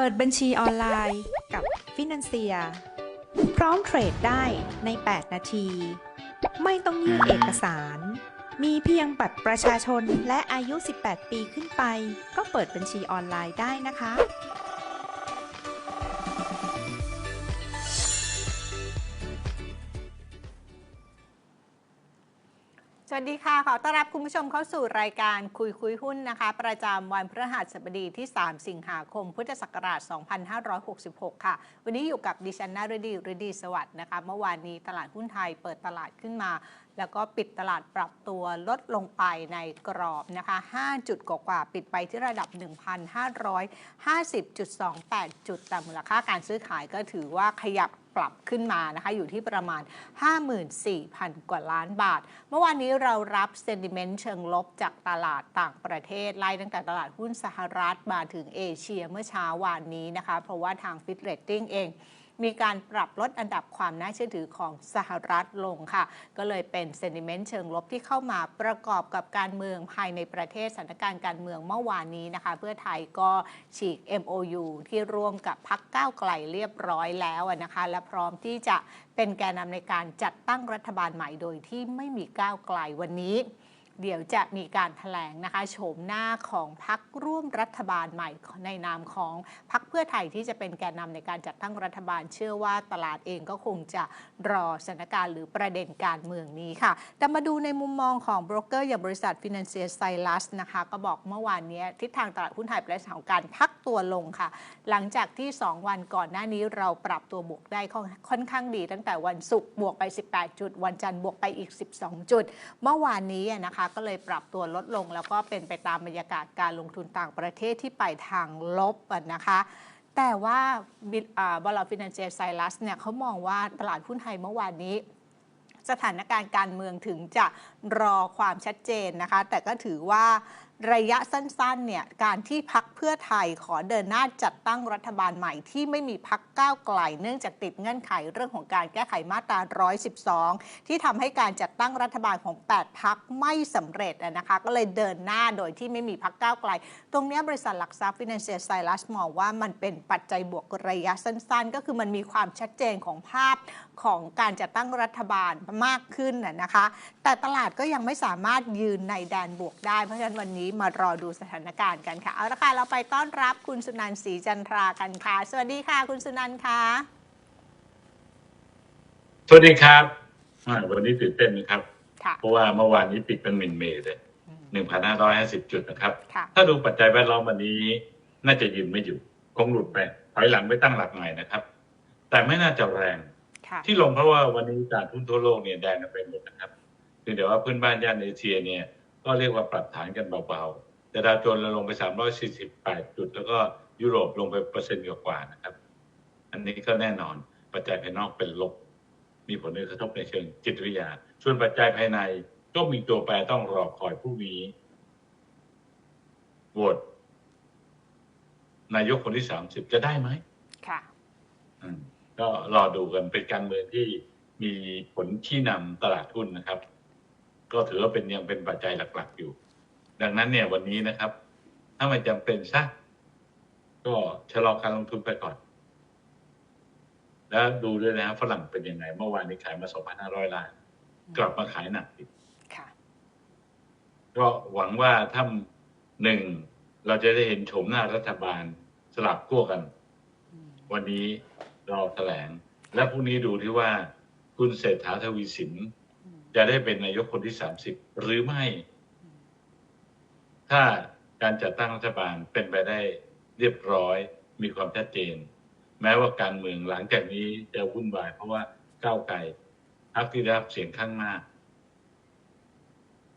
เปิดบัญชีออนไลน์กับฟินันเซีย พร้อมเทรดได้ใน 8 นาที ไม่ต้องยื่นเอกสาร มีเพียงบัตรประชาชนและอายุ 18 ปีขึ้นไป ก็เปิดบัญชีออนไลน์ได้นะคะ สวัสดีค่ะ ขอต้อนรับคุณผู้ชมเข้าสู่รายการคุยคุยหุ้นนะคะ ประจำวันพฤหัสบดีที่ 3 สิงหาคม พุทธศักราช 2566 ค่ะ วันนี้อยู่กับดิฉันนารดีรดีสวัสดิ์นะคะ เมื่อวานนี้ตลาดหุ้นไทยเปิดตลาดขึ้นมา แล้วก็ปิดตลาดปรับตัวลดลงไปในกรอบนะคะ 5 จุดกว่าๆปิดไปที่ระดับ 1,550.28 จุด แต่มูลค่าการซื้อขายก็ถือว่าขยับปรับขึ้นมานะคะอยู่ที่ประมาณ 54,000 กว่าล้านบาท เมื่อวานนี้เรารับเซนดิเมนต์เชิงลบจากตลาดต่างประเทศ ไล่ตั้งแต่ตลาดหุ้นสหรัฐมาถึงเอเชียเมื่อเช้าวานนี้นะคะ เพราะว่าทางฟิตเรตติ้งเอง มีการปรับลดอันดับความน่าเชื่อถือของสหรัฐลงค่ะ ก็เลยเป็นเซนิเมนต์เชิงลบที่เข้ามาประกอบกับการเมืองภายในประเทศสถานการณ์การเมืองเมื่อวานนี้นะคะ เพื่อไทยก็ฉีก MOU ที่ร่วมกับพักก้าวไกลเรียบร้อยแล้วนะคะ และพร้อมที่จะเป็นแกนนำในการจัดตั้งรัฐบาลใหม่โดยที่ไม่มีก้าวไกลวันนี้ เดี๋ยวจะมีการถแถลงนะคะโฉมหน้าของพักร่วมรัฐบาลใหม่ในนามของพักเพื่อไทยที่จะเป็นแกนนำในการจัดตั้งรัฐบาล เชื่อว่าตลาดเองก็คงจะรอสถานการณ์หรือประเด็นการเมืองนี้ค่ะ แต่มาดูในมุมมองของโบรกเกอร์อย่างบริษัท Financial s i l u s นะคะก็บอกเมื่อวานนี้ทิศทางตลาดหุ้นไทยเป็นลักษณะของการพักตัวลงค่ะ หลังจากที่ 2 วันก่อนหน้านี้เราปรับตัวบวกได้ค่อนข้างดี ตั้งแต่วันศุกร์บวกไป 18 จุด วันจันทร์บวกไปอีก 12 จุด เมื่อวานนี้นะคะก็เลยปรับตัวลดลง แล้วก็เป็นไปตามบรรยากาศการลงทุนต่างประเทศที่ไปทางลบนะคะแต่ว่าบลฟินแลนเซียไซรัสเนี่ยเขามองว่าตลาดหุ้นไทยเมื่อวานนี้ สถานการณ์การเมืองถึงจะรอความชัดเจนนะคะ แต่ก็ถือว่า ระยะสั้นๆเนี่ยการที่พักเพื่อไทยขอเดินหน้าจัดตั้งรัฐบาลใหม่ที่ไม่มีพักก้าวไกล เนื่องจากติดเงื่อนไขเรื่องของการแก้ไขมาตรา 112 ที่ทำให้การจัดตั้งรัฐบาลของ 8 พักไม่สำเร็จนะคะ ก็เลยเดินหน้าโดยที่ไม่มีพักก้าวไกล ตรงนี้บริษัทหลักทรัพย์ Financial s i l u s มองว่ามันเป็นปัจจัยบวกระยะสั้น ๆ ก็คือมันมีความชัดเจนของภาพของการจัดตั้งรัฐบาลมากขึ้นนะคะ แต่ตลาดก็ยังไม่สามารถยืนในแดนบวกได้เพราะฉะนั้นวันนี้มารอดูสถานการณ์กันค่ะ เอาละค่ะ เราไปต้อนรับคุณสุนันท์ศรีจันทรากันค่ะ สวัสดีค่ะ คุณสุนันท์ค่ะสวัสดีครับอ่าวันนี้ตื่นเต้นนะครับค่ะเพราะว่าเมื่อวานนี้ปิดเป็นหมินเมย์เลยหนึ่งพันห้าร้อยห้าสิบจุดนะครับค่ะถ้าดูปัจจัยแวดล้อมวันนี้ น่าจะยืนไม่อยู่คงหลุดไปถอยหลังไปตั้งหลักใหม่นะครับ แต่ไม่น่าจะแรงค่ะที่ลงเพราะว่าวันนี้ตลาดหุ้นทั่วโลกเนี่ยแดงกันไปหมดนะครับเพียงแต่ว่าเพื่อนบ้านย่านเอเชียเนี่ย ก็เรียกว่าปรับฐานกันเบาๆแต่ดาวโจนส์เราลงไป 348 จุด แล้วก็ยุโรปลงไปเปอร์เซ็นต์กว่าๆนะครับ อันนี้ก็แน่นอนปัจจัยภายนอกเป็นลบ มีผลกระทบในเชิงจิตวิทยา ส่วนปัจจัยภายในก็มีตัวแปรต้องรอคอยพรุ่งนี้โหวตนายกคนที่30จะได้ไหมค่ะอืมก็รอดูกันเป็นการเมืองที่มีผลชี้นำตลาดหุ้นนะครับ ก็ถือว่าเป็นยังเป็นปัจจัยหลักๆอยู่ ดังนั้นเนี่ยวันนี้นะครับ ถ้ามันจำเป็นซะก็ชะลอการลงทุนไปก่อน แล้วดูด้วยนะครับฝรั่งเป็นยังไง เมื่อวานนี้ขายมา 2,500 ล้าน กลับมาขายหนักอีกค่ะก็หวังว่าถ้าหนึ่งเราจะได้เห็นโฉมหน้ารัฐบาลสลับขั้วกัน วันนี้รอแถลง และพรุ่งนี้ดูที่ว่าคุณเศรษฐาทวีสิน จะได้เป็นนายกคนที่30หรือไม่ ถ้าการจัดตั้งรัฐบาลเป็นไปได้เรียบร้อยมีความชัดเจน แม้ว่าการเมืองหลังจากนี้จะวุ่นวาย เพราะว่าก้าวไกลพรรคที่ได้รับเสียงข้างมาก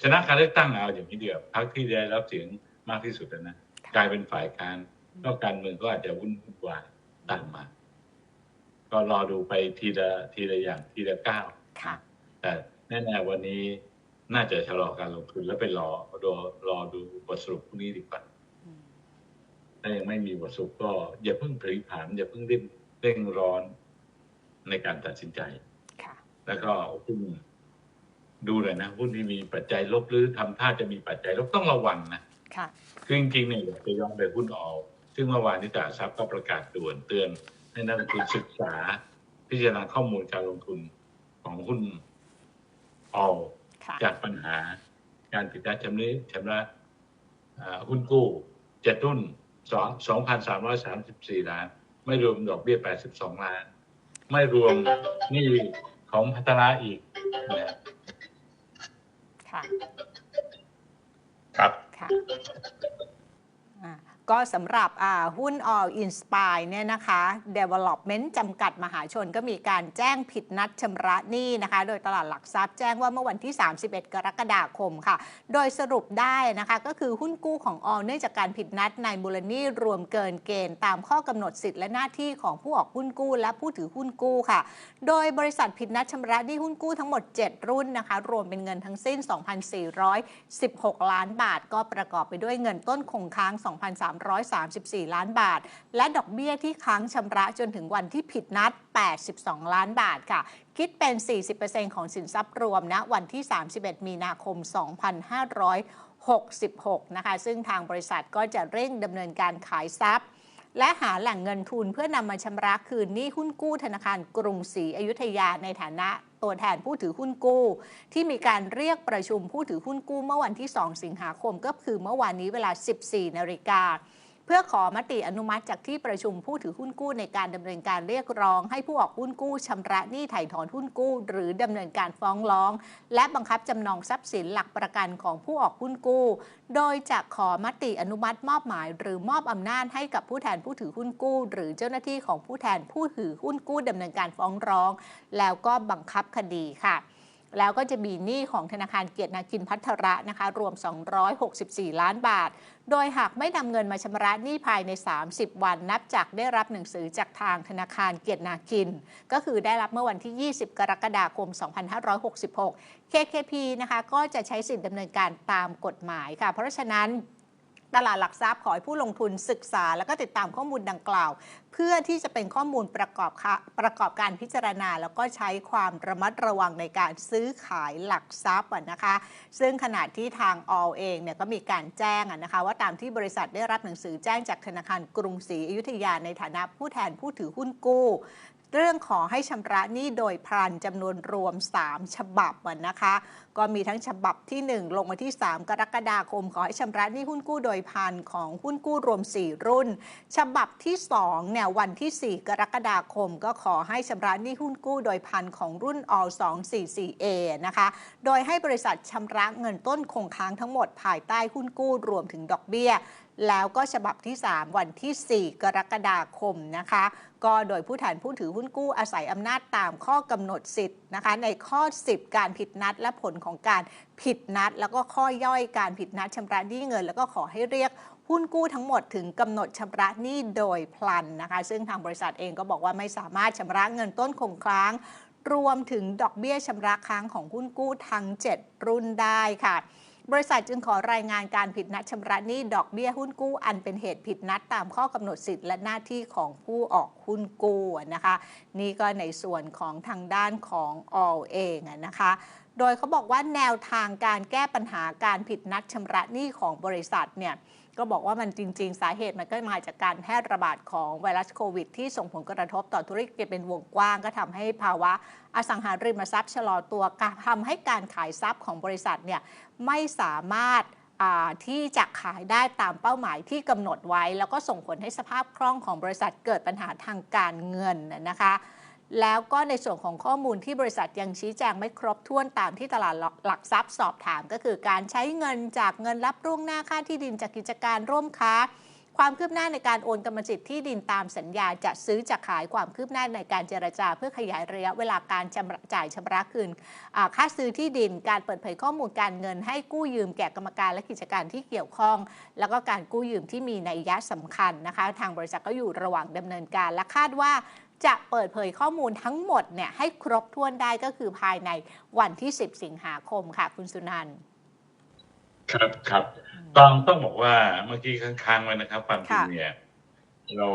ชนะการเลือกตั้งเอาอย่างนี้เดียวพรรคที่ได้รับเสียงมากที่สุดนะกลายเป็นฝ่ายการก็การเมืองก็อาจจะวุ่นวายตามมา ก็รอดูไปทีละทีละอย่างทีละก้าวค่ะ แต่แน่ๆวันนี้น่าจะชะลอการลงทุนแล้วไปรอรอรอดูบทสรุปพรุ่งนี้ดีกว่าถ้ายังไม่มีบทสรุปก็ อย่าเพิ่งผลิผานอย่าเพิ่งเร่งเร่งร้อนในการตัดสินใจค่ะแล้วก็หุ้นดูเลยนะหุ้นที่มีปัจจัยลบหรือทำท่าจะมีปัจจัยลบต้องระวังนะค่ะคือจริงๆเนี่ยอยากจะย้อนไปหุ้นออซึ่งเมื่อวานนี้ตลาดทรัพย์ก็ประกาศด่วนเตือนให้นักลงทุนศึกษา พิจารณาข้อมูลการลงทุนของหุ้น ออลค่ะจากปัญหา การผิดนัดชำระชำระอ่าหุ้นกู้เจ็ดรุ่นสองสองพันสามร้อยสามสิบสี่ล้าน ไม่รวมดอกเบี้ยแปดสิบสองล้าน ไม่รวมหนี้ของพัฒนาอีกนะค่ะครับค่ะอ่า ก็สำหรับหุ้น All Inspire เนี่ยนะคะ Development จำกัดมหาชนก็มีการแจ้งผิดนัดชำระหนี้นะคะ โดยตลาดหลักทรัพย์แจ้งว่าเมื่อวันที่ 31 กรกฎาคมค่ะ โดยสรุปได้นะคะ ก็คือหุ้นกู้ของ All เนื่องจากการผิดนัดในมูลหนี้รวมเกินเกณฑ์ตามข้อกำหนดสิทธิและหน้าที่ของผู้ออกหุ้นกู้ และผู้ถือหุ้นกู้ค่ะ โดยบริษัทผิดนัดชำระหนี้หุ้นกู้ทั้งหมด 7 รุ่นนะคะ รวมเป็นเงินทั้งสิ้น 2,416 ล้านบาท ก็ประกอบไปด้วยเงินต้นคงค้าง2,334 ล้านบาท และดอกเบี้ยที่ค้างชำระจนถึงวันที่ผิดนัด 82 ล้านบาทค่ะ คิดเป็น 40%ของสินทรัพย์รวมณวันที่ 31 มีนาคม 2566 นะคะ ซึ่งทางบริษัทก็จะเร่งดำเนินการขายทรัพย์และหาแหล่งเงินทุนเพื่อนำมาชำระคืนหนี้หุ้นกู้ธนาคารกรุงศรีอยุธยาในฐานะ ตัวแทนผู้ถือหุ้นกู้ ที่มีการเรียกประชุมผู้ถือหุ้นกู้เมื่อวันที่ 2 สิงหาคมก็คือเมื่อวานนี้เวลา 14 นาฬิกา พื่อขอมติอนุมัติจากที่ประชุมผู้ถือหุ้นกู้ในการดำเนินการเรียกร้อง ให้ผู้ออกหุ้นกู้ชำระหนี้ไถ่ถอนหุ้นกู้ หรือดำเนินการฟ้องร้อง และบังคับจำนองทรัพย์สินหลักประกันของผู้ออกหุ้นกู้ โดยจะขอมติอนุมัติมอบหมาย หรือมอบอำนาจให้กับผู้แทนผู้ถือหุ้นกู้ หรือเจ้าหน้าที่ของผู้แทนผู้ถือหุ้นกู้ดำเนินการฟ้องร้อง แล้วก็บังคับคดีค่ะ แล้วก็จะมีหนี้ของธนาคารเกียรตินาคินพัทระนะคะรวม 264 ล้านบาท โดยหากไม่นำเงินมาชำระหนี้ภายใน 30 วัน นับจากได้รับหนังสือจากทางธนาคารเกียรตินาคิน ก็คือได้รับเมื่อวันที่ 20 กรกฎาคม 2566 KKP นะคะก็จะใช้สิทธิดำเนินการตามกฎหมายค่ะ เพราะฉะนั้น ตลาดหลักทรัพย์ขอให้ผู้ลงทุนศึกษา แล้วก็ติดตามข้อมูลดังกล่าว เพื่อที่จะเป็นข้อมูลประกอบค่ะประกอบการพิจารณา แล้วก็ใช้ความระมัดระวังในการซื้อขายหลักทรัพย์นะคะ ซึ่งขณะที่ทางออเองเนี่ยก็มีการแจ้งนะคะว่าตามที่บริษัทได้รับหนังสือแจ้งจากธนาคารกรุงศรีอยุธยาในฐานะผู้แทนผู้ถือหุ้นกู้ เรื่องขอให้ชำระหนี้โดยพลันจำนวนรวม 3 ฉบับนะคะ ก็มีทั้งฉบับที่ 1 ลงมาที่ 3 กรกฎาคม ขอให้ชำระหนี้หุ้นกู้โดยพันของหุ้นกู้รวม 4 รุ่น ฉบับที่2เนี่ยวันที่ 4 กรกฎาคม ก็ขอให้ชำระหนี้หุ้นกู้โดยพันของรุ่น all 244A นะคะ โดยให้บริษัทชำระเงินต้นคงค้างทั้งหมดภายใต้หุ้นกู้รวมถึงดอกเบี้ย แล้วก็ฉบับที่ 3 วันที่ 4 กรกฎาคมนะคะ ก็โดยผู้แทนผู้ถือหุ้นกู้อาศัยอำนาจตามข้อกำหนดสิทธิ์นะคะในข้อ 10 การผิดนัดและผลของการผิดนัด แล้วก็ข้อย่อยการผิดนัดชำระหนี้เงิน แล้วก็ขอให้เรียกหุ้นกู้ทั้งหมดถึงกำหนดชำระหนี้โดยพลันนะคะ ซึ่งทางบริษัทเองก็บอกว่าไม่สามารถชำระเงินต้นคงค้างรวมถึงดอกเบี้ยชำระค้างของหุ้นกู้ทั้ง 7 รุ่นได้ค่ะ บริษัทจึงขอรายงานการผิดนัดชำระหนี้ดอกเบี้ยหุ้นกู้ อันเป็นเหตุผิดนัดตามข้อกำหนดสิทธิ์และหน้าที่ของผู้ออกหุ้นกู้นะคะ นี่ก็ในส่วนของทางด้านของออลเองนะคะโดยเขาบอกว่าแนวทางการแก้ปัญหาการผิดนัดชำระหนี้ของบริษัทเนี่ย ก็บอกว่ามันจริง ๆ สาเหตุมันก็มาจากการแพร่ระบาดของไวรัสโควิด ที่ส่งผลกระทบต่อธุรกิจเป็นวงกว้าง ก็ทำให้ภาวะอสังหาริมทรัพย์ชะลอตัวทำให้การขายทรัพย์ของบริษัทเนี่ยไม่สามารถที่จะขายได้ตามเป้าหมายที่กำหนดไว้ แล้วก็ส่งผลให้สภาพคล่องของบริษัทเกิดปัญหาทางการเงินนะคะ แล้วก็ในส่วนของข้อมูลที่บริษัทยังชี้แจงไม่ครบถ้วนตามที่ตลาดหลักทรัพย์สอบถาม ก็คือการใช้เงินจากเงินรับร่วงหน้าค่าที่ดินจากกิจการร่วมค้า ความคืบหน้าในการโอนกรรมสิทธิ์ที่ดินตามสัญญาจะซื้อจะขายความคืบหน้าในการเจรจา เพื่อขยายระยะเวลาการชำระจ่ายชำระคืนค่าซื้อที่ดิน การเปิดเผยข้อมูลการเงิน ให้กู้ยืมแก่กรรมการและกิจการที่เกี่ยวข้อง แล้วก็การกู้ยืมที่มีนัยยะสำคัญนะคะ ทางบริษัทก็อยู่ระหว่างดำเนินการและคาดว่า จะเปิดเผยข้อมูลทั้งหมดเนี่ยให้ครบถ้วนได้ก็คือภายในวันที่ 10 สิงหาคมค่ะ คุณสุนันท์ครับครับต้องต้องบอกว่าเมื่อกี้ค้างๆไว้นะครับความจริงค่ะเนี่ยเรา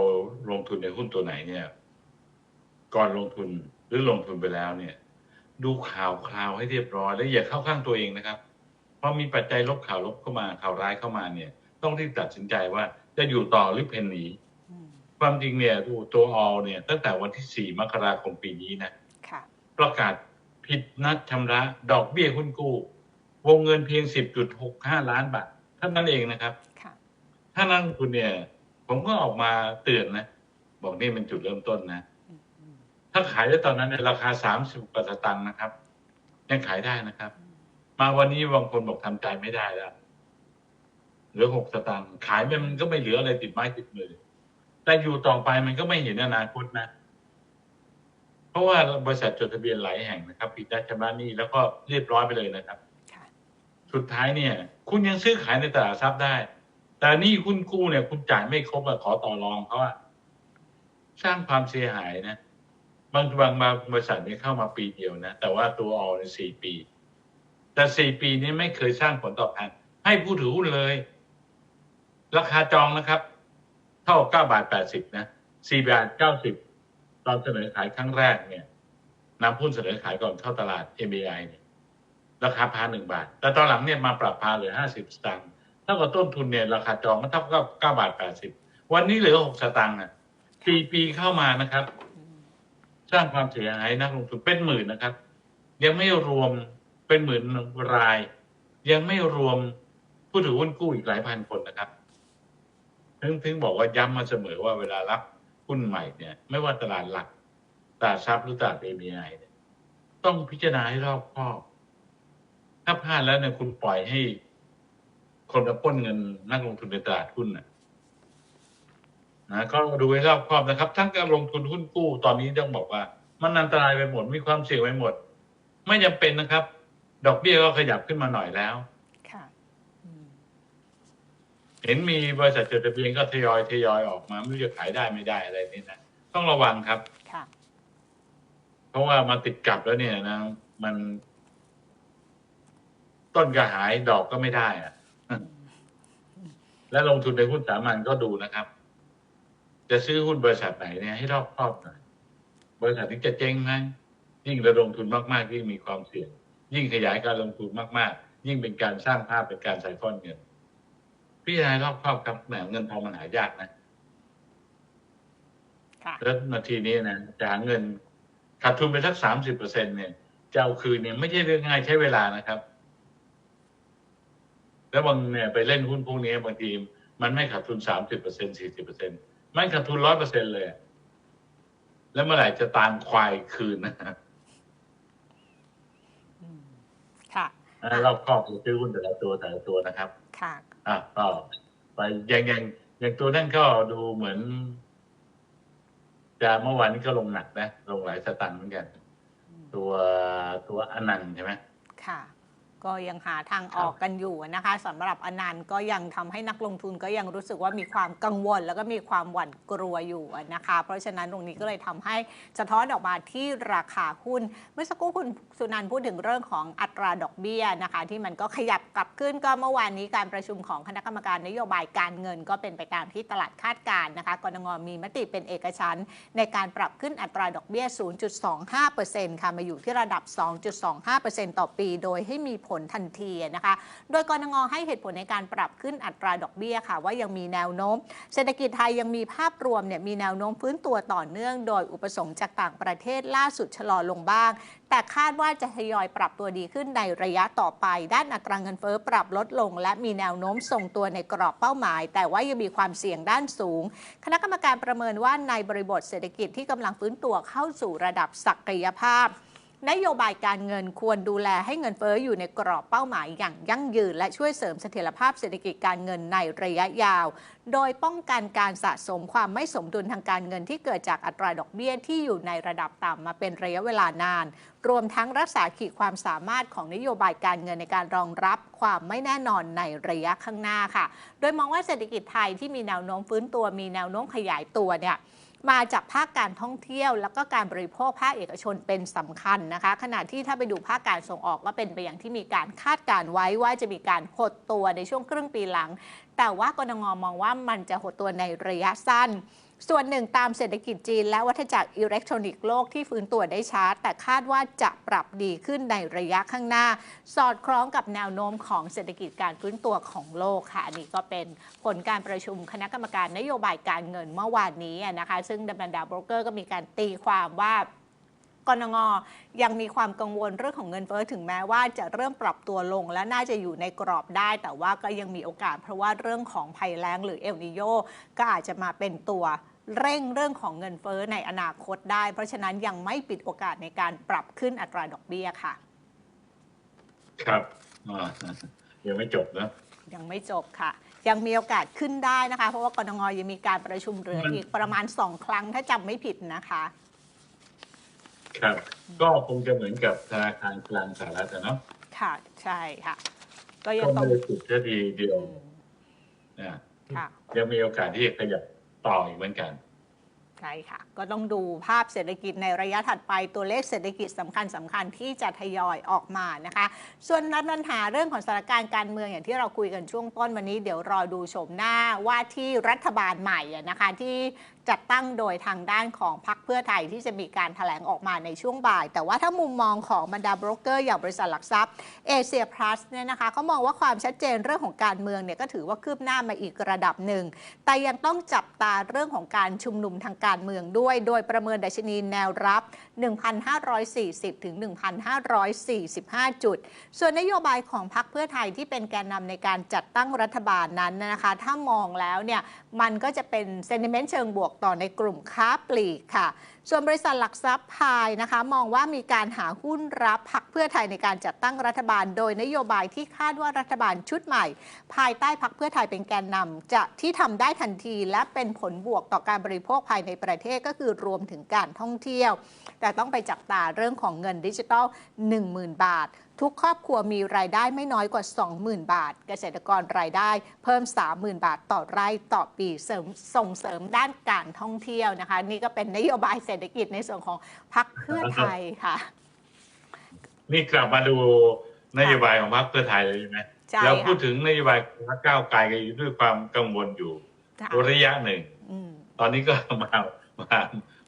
ลงทุนในหุ้นตัวไหนเนี่ย ก่อนลงทุนหรือลงทุนไปแล้วเนี่ย ดูข่าวคราวให้เรียบร้อย แล้วอย่าเข้าข้างตัวเองนะครับ เพราะมีปัจจัยลบข่าวลบเข้ามาข่าวร้ายเข้ามาเนี่ย ต้องรีบตัดสินใจว่าจะอยู่ต่อหรือเพนหนีอืม ความจริงเนี่ยตัวตัวออเนี่ยตั้งแต่วันที่ 4 มกราคมปีนี้นะค่ะประกาศผิดนัดชำระดอกเบี้ยหุ้นกู้ วงเงินเพียง 10.65 ล้านบาทเท่านั้นเองนะครับค่ะถ้านักลงทุนเนี่ย ผมก็ออกมาเตือนนะ บอกนี่เป็นจุดเริ่มต้นนะอืมอืมถ้าขายได้ตอนนั้นในราคา 30กว่าสตางค์นะครับ ยังขายได้นะครับ มาวันนี้บางคนบอกทำใจไม่ได้แล้วเหลือหกสตางค์ขายไปมันก็ไม่เหลืออะไรติดไม้ติดมือ แต่อยู่ต่อไปมันก็ไม่เห็นอนาคตนะ เพราะว่าบริษัทจดทะเบียนหลายแห่งนะครับผิดนัดชำระหนี้แล้วก็เรียบร้อยไปเลยนะครับค่ะสุดท้ายเนี่ย คุณยังซื้อขายในตลาดทรัพย์ได้ แต่หนี่คุณกู้เนี่ย คุณจ่ายไม่ครบอะขอต่อรองเขาอะสร้างความเสียหายนะ บางบางบางบริษัทเนี่ยเข้ามาปีเดียวนะ แต่ว่าตัวออในสี่ปี แต่สี่ปีนี้ไม่เคยสร้างผลตอบแทนให้ผู้ถือหุ้นเลย ราคาจองนะครับ เท่าเก้าบาทแปดสิบนะสี่บาทเก้าสิบตอนเสนอขายครั้งแรกเนี่ยนำหุ้นเสนอขายก่อนเข้าตลาด MBI เนี่ยราคาพาหนึ่งบาท แต่ตอนหลังเนี่ยมาปรับพาเหลือห้าสิบสตางค์เท่ากับต้นทุนเนี่ยราคาจองก็เท่ากับเก้าบาทแปดสิบวันนี้เหลือหกสตางค์อะสี่ปีเข้ามานะครับ สร้างความเสียหายนักลงทุนเป็นหมื่นนะครับ ยังไม่รวมเป็นหมื่นราย ยังไม่รวมผู้ถือหุ้นกู้อีกหลายพันคนนะครับ ถึงถึงบอกว่าย้ำมาเสมอว่าเวลารับหุ้นใหม่เนี่ย ไม่ว่าตลาดหลักตลาดทรัพย์หรือตลาด ABI เนี่ยต้องพิจารณาให้รอบคอบ ถ้าพลาดแล้วเนี่ยคุณปล่อยให้ คนมาป้นเงินนักลงทุนในตลาดหุ้นนะนะก็ดูให้รอบคอบนะครับ ทั้งการลงทุนหุ้นกู้ตอนนี้ต้องบอกว่า มันอันตรายไปหมดมีความเสี่ยงไปหมด ไม่จำเป็นนะครับ ดอกเบี้ยก็ขยับขึ้นมาหน่อยแล้ว เห็นมีบริษัทจดทะเบียนก็ทยอยทยอยออกมาไม่รู้จะขายได้ไม่ได้อะไรนี่นะต้องระวังครับค่ะเพราะว่ามันติดกับแล้วเนี่ยนะมัน ต้นก็หายดอกก็ไม่ได้อะและลงทุนในหุ้นสามัญก็ดูนะครับ จะซื้อหุ้นบริษัทไหนเนี่ยให้รอบคอบหน่อยบริษัทที่จะเจ๊งไหมยิ่งระดมทุนมากๆยิ่งมีความเสี่ยง ยิ่งขยายการลงทุนมากๆ ยิ่งเป็นการสร้างภาพเป็นการใส่ฟ้อนเงิน พี่นายรอบคอบครับแหมเงินทองมันหายากนะค่ะแล้วนาทีนี้นะจะหาเงินขาดทุนไปสักสามสิบเปอร์เซ็นเนี่ยจะเอาคืนเนี่ยไม่ใช่เรื่องง่ายใช้เวลานะครับ แล้วบางเนี่ยไปเล่นหุ้นพวกนี้บางทีมันไม่ขาดทุนสามสิบเปอร์เซ็นสี่สิบเปอร์เซ็นมันขาดทุนร้อยเปอร์เซ็นเลยอะแล้วเมื่อไหร่จะตามควายคืนนะ อืมค่ะ รอบครอบซื้อหุ้นแต่ละตัวแต่ละตัวนะครับ ค่ะอะก็ไปยังยังยังตัวนั่นก็ดูเหมือน จะเมื่อวานนี้ก็ลงหนักนะ ลงหลายสตังค์เหมือนกัน ตัวตัวอนันต์ใช่ไหมค่ะ ก็ยังหาทางออกกันอยู่นะคะสำหรับอนันต์ก็ยังทำให้นักลงทุนก็ยังรู้สึกว่ามีความกังวล แล้วก็มีความหวั่นกลัวอยู่นะคะ เพราะฉะนั้นตรงนี้ก็เลยทำให้สะท้อนออกมาที่ราคาหุ้น เมื่อสักครู่คุณสุนันท์พูดถึงเรื่องของอัตราดอกเบี้ยนะคะ ที่มันก็ขยับกลับขึ้นก็เมื่อวานนี้การประชุมของคณะกรรมการนโยบายการเงิน ก็เป็นไปตามที่ตลาดคาดการณ์นะคะกรงมีมติเป็นเอกฉันท์ในการปรับขึ้นอัตราดอกเบี้ย 0.25%ค่ะมาอยู่ที่ระดับ 2.25%ต่อปี โดยให้มีผลทันทีนะคะ โดยกรงงให้เหตุผลในการปรับขึ้นอัตราดอกเบี้ยค่ะ ว่ายังมีแนวโน้ม เศรษฐกิจไทยยังมีภาพรวมเนี่ยมีแนวโน้มฟื้นตัวต่อเนื่อง โดยอุปสงค์จากต่างประเทศล่าสุดชะลอลงบ้าง แต่คาดว่าจะทยอยปรับตัวดีขึ้นในระยะต่อไป ด้านอัตราเงินเฟ้อปรับลดลง และมีแนวโน้มทรงตัวในกรอบเป้าหมาย แต่ว่ายังมีความเสี่ยงด้านสูง คณะกรรมการประเมินว่าในบริบทเศรษฐกิจที่กำลังฟื้นตัวเข้าสู่ระดับศักยภาพ นโยบายการเงินควรดูแลให้เงินเฟ้ออยู่ในกรอบเป้าหมายอย่างยั่งยืน และช่วยเสริมเสถียรภาพเศรษฐกิจการเงินในระยะยาว โดยป้องกันการสะสมความไม่สมดุลทางการเงินที่เกิดจากอัตราดอกเบี้ยที่อยู่ในระดับต่ำมาเป็นระยะเวลานาน รวมทั้งรักษาขีดความสามารถของนโยบายการเงินในการรองรับความไม่แน่นอนในระยะข้างหน้าค่ะ โดยมองว่าเศรษฐกิจไทยที่มีแนวโน้มฟื้นตัวมีแนวโน้มขยายตัวเนี่ย มาจากภาคการท่องเที่ยว แล้วก็การบริโภคภาคเอกชนเป็นสำคัญนะคะ ขณะที่ถ้าไปดูภาคการส่งออกก็เป็นไปอย่างที่มีการคาดการไว้ว่าจะมีการหดตัวในช่วงครึ่งปีหลัง แต่ว่ากรงมองว่ามันจะหดตัวในระยะสั้น ส่วนหนึ่งตามเศรษฐกิจจีน และวัฏจักรอิเล็กทรอนิกส์โลกที่ฟื้นตัวได้ช้า แต่คาดว่าจะปรับดีขึ้นในระยะข้างหน้า สอดคล้องกับแนวโน้มของเศรษฐกิจการฟื้นตัวของโลกค่ะ อันนี้ก็เป็นผลการประชุมคณะกรรมการนโยบายการเงินเมื่อวานนี้นะคะ ซึ่งบรรดาโบรกเกอร์ก็มีการตีความว่า กนงยังมีความกังวลเรื่องของเงินเฟ้อถึงแม้ว่าจะเริ่มปรับตัวลง และน่าจะอยู่ในกรอบได้ แต่ว่าก็ยังมีโอกาส เพราะว่าเรื่องของภัยแล้งหรือเอลนิโยก็อาจจะมาเป็นตัวเร่งเรื่องของเงินเฟ้อในอนาคตได้ เพราะฉะนั้นยังไม่ปิดโอกาสในการปรับขึ้นอัตราดอกเบี้ยค่ะ ครับอ่ายังไม่จบนะยังไม่จบค่ะ ยังมีโอกาสขึ้นได้นะคะ เพราะว่ากนงยังมีการประชุมเหลืออีกประมาณสองครั้งถ้าจำไม่ผิดนะคะ ครับ ก็คงจะเหมือนกับธนาคารกลางสหรัฐอะเนาะค่ะ ใช่ค่ะ ก็ยังก็ต้อไม่งได้สุดแค่ทีเดียวอืมนะค่ะยังมีโอกาสที่จะขยับต่ออีกเหมือนกัน ใช่ค่ะ ก็ต้องดูภาพเศรษฐกิจในระยะถัดไปตัวเลขเศรษฐกิจสำคัญสำคัญที่จะทยอยออกมานะคะ ส่วนนัดปัญหาเรื่องของสถานการณ์การเมืองอย่างที่เราคุยกันช่วงต้นวันนี้เดี๋ยวรอดูโฉมหน้าว่าที่รัฐบาลใหม่อะนะคะที่ จัดตั้งโดยทางด้านของพรรคเพื่อไทยที่จะมีการถแถลงออกมาในช่วงบ่าย แต่ว่าถ้ามุมมองของบรรดาบรกเกอร์อย่างบริษัทหลักทรัพย์เอเชียพลัสเนี่ยนะคะเขามองว่าความชัดเจนเรื่องของการเมืองเนี่ยก็ถือว่าคืบหน้ามาอีกระดับหนึ่ง แต่ยังต้องจับตาเรื่องของการชุมนุมทางการเมืองด้วย โดยประเมินดัชนีแนวรับ 1,540 ถึง 1,545 จุด ส่วนนโยบายของพรรคเพื่อไทยที่เป็นแกนนำในการจัดตั้งรัฐบาลนั้นนะคะ ถ้ามองแล้วเนี่ยมันก็จะเป็นเซนิเมนต์เชิงบวกต่อในกลุ่มค้าปลีกค่ะ ส่วนบริษัทหลักทรัพย์พายนะคะ มองว่ามีการหาหุ้นรับพักเพื่อไทยในการจัดตั้งรัฐบาล โดยนโยบายที่คาดว่ารัฐบาลชุดใหม่ ภายใต้พักเพื่อไทยเป็นแกนนำจะที่ทำได้ทันทีและเป็นผลบวกต่อการบริโภคภายในประเทศก็คือรวมถึงการท่องเที่ยว แต่ต้องไปจับตาเรื่องของเงินดิจิทัล10,000 บาท ทุกครอบครัวมีรายได้ไม่น้อยกว่า 20,000 บาท เกษตรกรรายได้เพิ่ม 30,000 บาทต่อไร่ต่อปีเสริมส่งเสริมด้านการท่องเที่ยวนะคะ นี่ก็เป็นนโยบายเศรษฐกิจในส่วนของพรรคเพื่อไทยค่ะ นี่กลับมาดูนโยบายของพรรคเพื่อไทยเลยใช่ไหมใช่เราค่ะพูดถึงนโยบายของพรรคก้าวไกลกันอยู่ด้วยความกังวลอยู่ค่ะระยะหนึ่งอืมตอนนี้ก็มามา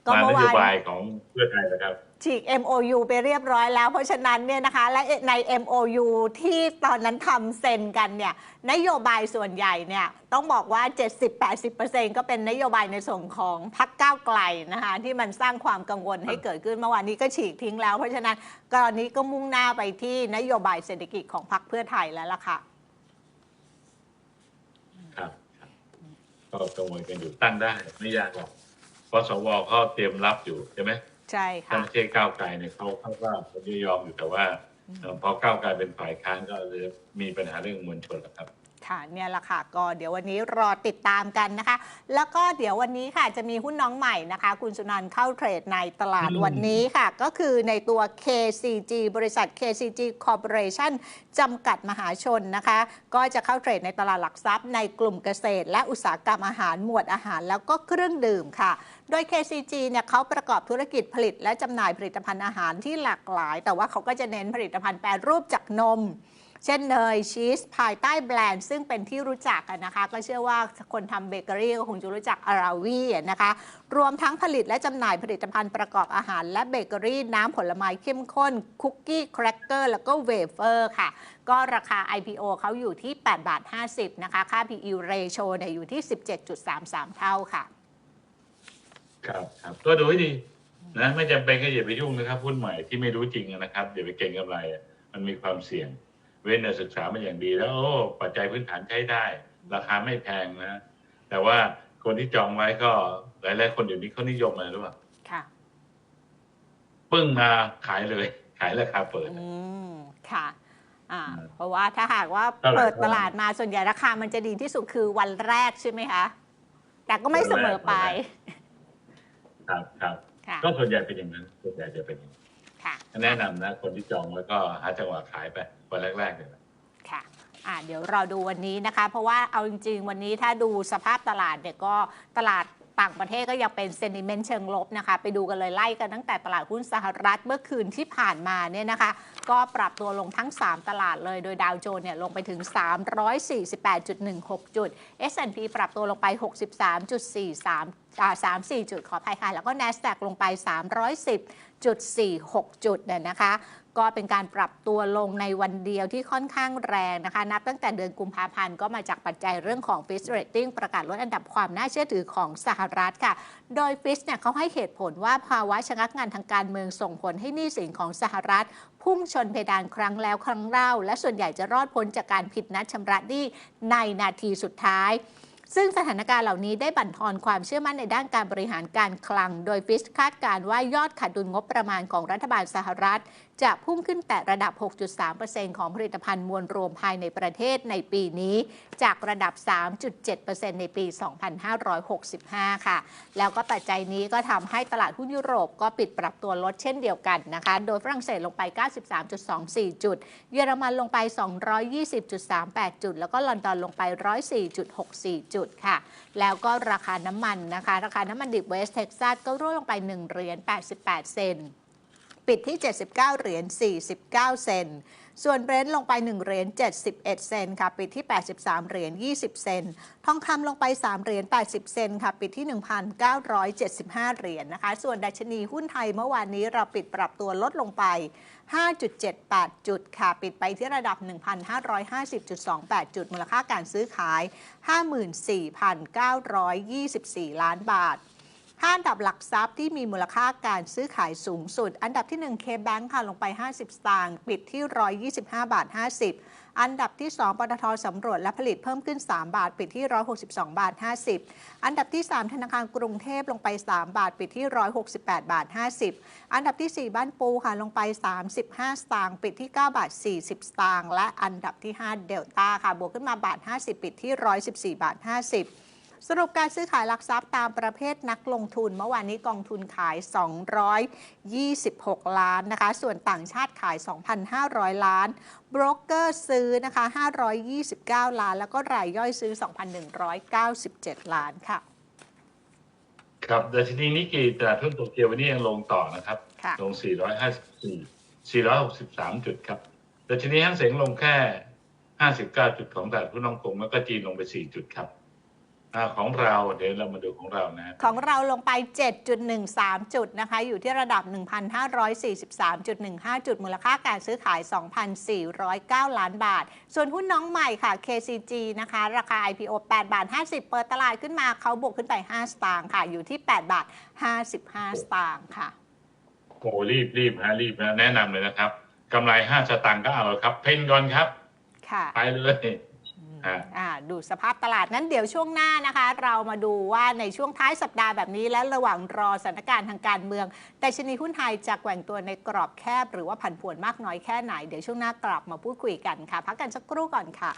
ก็มาเมื่นอวานโยบายของเพื่อไทยนะครับฉีก MOU ไปเรียบร้อยแล้วเพราะฉะนั้นเนี่ยนะคะ และใน MOU ที่ตอนนั้นทำเซ็นกันเนี่ยนโยบายส่วนใหญ่เนี่ยต้องบอกว่า 70-80%ก็เป็นนโยบายในส่วนของพักก้าวไกลนะคะที่มันสร้างความกังวลให้เกิดขึ้นเมื่อวานนี้ก็ฉีกทิ้งแล้ว เพราะฉะนั้นกรณีก็มุ่งหน้าไปที่นโยบายเศรษฐกิจของพรรคเพื่อไทยแล้วล่ะค่ะครับครับก็กังวลกันอยู่ตั้งได้ไม่ยากหรอก เพราะสวเขาเตรียมรับอยู่ใช่ไหมใช่ถ้าค่ะไม่ใช่ก้าวไกลเนี่ยเขาเขาก็เขาจะยอมอยู่แต่ว่าเอ่อพอก้าวไกลเป็นฝ่ายค้านก็เลยมีปัญหาเรื่องมวลชนแหละครับ ค่ะเนี่ยแหละค่ะก็เดี๋ยววันนี้รอติดตามกันนะคะ แล้วก็เดี๋ยววันนี้ค่ะจะมีหุ้นน้องใหม่นะคะ คุณสุนันท์เข้าเทรดในตลาดอืมวันนี้ค่ะ ก็คือในตัว KCG บริษัท KCG Corporation จำกัดมหาชนนะคะ ก็จะเข้าเทรดในตลาดหลักทรัพย์ ในกลุ่มเกษตร และอุตสาหกรรมอาหารหมวดอาหาร แล้วก็เครื่องดื่มค่ะโดย KCG เนี่ยเขาประกอบธุรกิจผลิตและจำหน่ายผลิตภัณฑ์อาหารที่หลากหลาย แต่ว่าเขาก็จะเน้นผลิตภัณฑ์แปรรูปจากนม เช่นเนยชีสภายใต้แบรนด์ ซึ่งเป็นที่รู้จักกันนะคะ ก็เชื่อว่าคนทำเบเกอรี่ก็คงจะรู้จักอาราวีนะคะ รวมทั้งผลิตและจำหน่ายผลิตภัณฑ์ประกอบอาหาร และเบเกอรี่น้ำผลไม้เข้มข้น คุกกี้แครกเกอร์แล้วก็เวเฟอร์ค่ะ ก็ราคา IPO เขาอยู่ที่ 8 บาท 50 นะคะ ค่า PE ratio เนี่ยอยู่ที่ 17.33 เท่าค่ะ ครับครับก็ดูให้ดีนะไม่จำเป็นก็อย่าไปยุ่งนะครับหุ้นใหม่ที่ไม่รู้จริงนะครับอย่าไปเก็งกำไรมันมีความเสี่ยง ว้นแต่ศึกษามาอย่างดีแล้วโอ้ปัจจัยพื้นฐานใช้ได้ ราคาไม่แพงนะ แต่ว่าคนที่จองไว้ก็หลายๆคนอยู่นี้เขานิยมอะไรรู้ป่ะค่ะปึ้งมาขายเลย ขายราคาเปิด อืมค่ะอ่าอืมเพราะว่าถ้าหากว่าเท่าไหร่เปิดตลาดมาส่วนใหญ่ราคามันจะดีที่สุดคือวันแรกใช่ไหมคะ แต่ก็ไม่เสมอไป ครับครับค่ะก็ส่วนใหญ่เป็นอย่างนั้นส่วนใหญ่จะเป็นอย่างนั้นค่ะแนะนำนะ คนที่จองแล้วก็หาจังหวะขายไป วันแรกๆเนี่ยนะ ค่ะอ่าเดี๋ยวรอดูวันนี้นะคะ เพราะว่าเอาจริง ๆ วันนี้ถ้าดูสภาพตลาดเนี่ยก็ตลาดต่างประเทศก็ยังเป็นเซนิเมนต์เชิงลบนะคะ ไปดูกันเลยไล่กันตั้งแต่ตลาดหุ้นสหรัฐเมื่อคืนที่ผ่านมาเนี่ยนะคะ ก็ปรับตัวลงทั้ง 3 ตลาดเลย โดยดาวโจนส์เนี่ยลงไปถึง 348.16 จุด S&P ปรับตัวลงไป 63.43อ่า34 จุดขออภัยค่ะ แล้วก็ NASDAQ ลงไป 310.46 จุดเนี่ยนะคะ ก็เป็นการปรับตัวลงในวันเดียวที่ค่อนข้างแรงนะคะ นับตั้งแต่เดือนกุมภาพันธ์ก็มาจากปัจจัยเรื่องของ Fitch Rating ประกาศลดอันดับความน่าเชื่อถือของสหรัฐค่ะ โดย Fitch เนี่ยเขาให้เหตุผลว่าภาวะชะงักงานทางการเมืองส่งผลให้หนี้สินของสหรัฐ พุ่งชนเพดานครั้งแล้วครั้งเล่า และส่วนใหญ่จะรอดพ้นจากการผิดนัดชำระหนี้ในนาทีสุดท้ายซึ่งสถานการณ์เหล่านี้ได้บั่นทอนความเชื่อมั่นในด้านการบริหารการคลัง โดยฟิชคาดการว่า ยอดขาดดุลงบประมาณของรัฐบาลสหรัฐ จะพุ่งขึ้นแต่ระดับ 6.3%ของผลิตภัณฑ์มวลรวมภายในประเทศในปีนี้ จากระดับ 3.7%ในปี 2565 ค่ะ แล้วก็ปัจจัยนี้ก็ทำให้ตลาดหุ้นยุโรปก็ปิดปรับตัวลดเช่นเดียวกันนะคะ โดยฝรั่งเศสลงไป 93.24 จุด เยอรมันลงไป 220.38 จุด แล้วก็ลอนดอนลงไป 104.64 จุดค่ะ แล้วก็ราคาน้ำมันนะคะ ราคาน้ำมันดิบเวสเท็กซัสก็ร่วงลงไป 1 เหรียญ88 เซนต์ ปิดที่ 79 เหรียญ 49 เซนส่วนเบรนท์ลงไป 1 เหรียญ 71 เซนค่ะ ปิดที่ 83 เหรียญ 20 เซน ทองคำลงไป 3 เหรียญ 80 เซนค่ะ ปิดที่ 1,975 เหรียญนะคะ ส่วนดัชนีหุ้นไทยเมื่อวานนี้เราปิดปรับตัวลดลงไป 5.78 จุดค่ะ ปิดไปที่ระดับ 1,550.28 จุด มูลค่าการซื้อขาย 54,924 ล้านบาท ห้าอันดับหลักทรัพย์ที่มีมูลค่าการซื้อขายสูงสุด อันดับที่1 K-Bank ค่ะลงไป 50 สตางค์ปิดที่ 125 บาท 50 อันดับที่ 2ปตทสำรวจและผลิตเพิ่มขึ้น 3 บาท ปิดที่ 162 บาท 50 อันดับที่ 3 ธนาคารกรุงเทพลงไป 3 บาท ปิดที่ 168 บาท 50 อันดับที่ 4 บ้านปูค่ะลงไป 35 สตางค์ปิดที่ 9 บาท 40 สตางค์และอันดับที่ 5 เดลต้าค่ะบวกขึ้นมาบาท 50 ปิดที่ 114 บาท 50 สรุปการซื้อขายหลักทรัพย์ตามประเภทนักลงทุน เมื่อวานนี้กองทุนขาย 226 ล้านนะคะ ส่วนต่างชาติขาย 2,500 ล้านโบรกเกอร์ซื้อนะคะ 529 ล้าน แล้วก็รายย่อยซื้อ 2,197 ล้านค่ะครับดัชนีนิกเกิตลาดหุ้นโตเกียววันนี้ยังลงต่อนะครับค่ะลง 454 463 จุดครับดัชนีห้างเสงลงแค่ 59 จุดของตลาดหุ้นฮ่องกงแล้วก็จีนลงไป 4 จุดครับ อาของเราเดี๋ยวเรามาดูของเรานะ ของเราลงไป 7.13 จุดนะคะ อยู่ที่ระดับ 1,543.15 จุด มูลค่าการซื้อขาย 2,409 ล้านบาท ส่วนหุ้นน้องใหม่ค่ะ KCG นะคะ ราคา IPO 8 บาท 50 เปิดตลาดขึ้นมาเขาบวกขึ้นไป 5 สตางค์ค่ะ อยู่ที่ 8 บาท 55 สตางค์ค่ะโอ้รีบรีบฮะรีบนะแนะนำเลยนะครับกำไร 5 สตางค์ก็เอาครับ เพนก่อนครับ ค่ะ ไปเลยอ่าอ่า ดูสภาพตลาดนั้นเดี๋ยวช่วงหน้านะคะ เรามาดูว่าในช่วงท้ายสัปดาห์แบบนี้และระหว่างรอสถานการณ์ทางการเมือง แต่ชนีหุ้นไทยจะแกว่งตัวในกรอบแคบ หรือว่าผันผวนมากน้อยแค่ไหน เดี๋ยวช่วงหน้ากลับมาพูดคุยกันค่ะ พักกันสักครู่ก่อนค่ะ